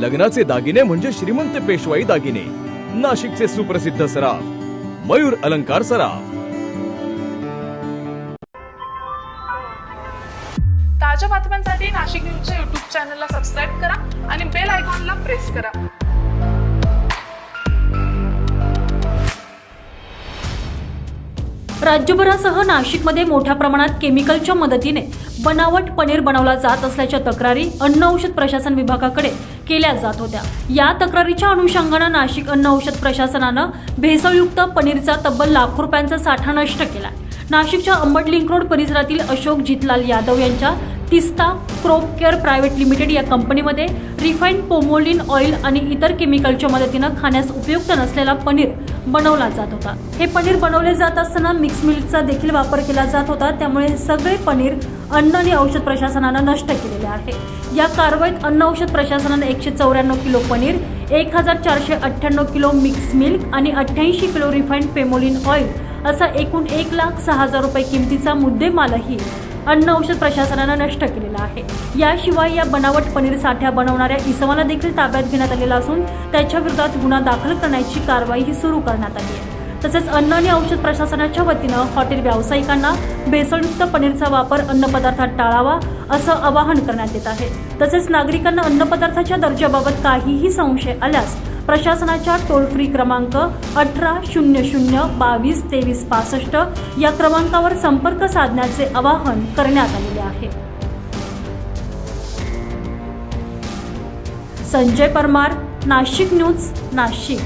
लग्नाचे दागिने म्हणजे श्रीमंत पेशवाई दागिने. नाशिकचे सुप्रसिद्ध सराफ. मयूर अलंकार सराफ. ताज्या बातम्यांसाठी नाशिक न्यूजच्या युट्यूब चॅनलला सबस्क्राईब करा आणि बेल आयकॉनला प्रेस करा. राज्यभरासह नाशिकमध्ये मोठ्या प्रमाणात केमिकलच्या मदतीने बनावट पनीर बनवला जात असल्याच्या तक्रारी अन्न औषध प्रशासन विभागाकडे केल्या जात होत्या. या तक्रारीच्या अनुषंगानं नाशिक अन्न औषध प्रशासनानं भेसळयुक्त पनीरचा तब्बल लाखो रुपयांचा साठा नष्ट केला नाशिकच्या अंबड लिंक रोड परिसरातील अशोक जितलाल यादव यांच्या Tista crop care private limited या कंपनीमध्ये रिफाईंड पोमोलिन ऑइल आणि इतर केमिकलच्या मदतीनं खाण्यास उपयुक्त नसलेला पनीर बनवला जात होता. हे पनीर बनवले जात असताना मिक्स मिल्कचा देखील वापर केला जात होता त्यामुळे सगळे पनीर अन्न आणि औषध प्रशासनानं नष्ट केलेले आहे. या कारवाईत अन्न औषध प्रशासनानं एकशे चौऱ्याण्णव किलो पनीर एक हजार चारशे अठ्ठ्याण्णव किलो मिक्स मिल्क आणि अठ्ठ्याऐंशी किलो रिफाईंड पेमोलिन ऑइल असा एकूण एक लाख सहा हजार रुपये किमतीचा मुद्देमालही अन्न औषध प्रशासनानं नष्ट केलेला आहे. याशिवाय या बनावट पनीर साठ्या बनवणाऱ्या इसमाला देखील ताब्यात घेण्यात आलेला असून त्याच्या विरोधात गुन्हा दाखल करण्याची कारवाई सुरू करण्यात आली आहे. तसेच अन्न आणि औषध प्रशासनाच्या वतीनं हॉटेल व्यावसायिकांना भेसळयुक्त पनीरचा वापर अन्नपदार्थात टाळावा असं आवाहन करण्यात येत आहे. तसेच नागरिकांना अन्नपदार्थाच्या दर्जाबाबत काहीही संशय आल्यास प्रशासनाच्या टोल फ्री क्रमांक अठरा शून्य शून्य बावीस तेवीस पासष्ट या क्रमांकावर संपर्क साधण्याचे आवाहन करण्यात आलेले आहे. संजय परमार नाशिक न्यूज नाशिक.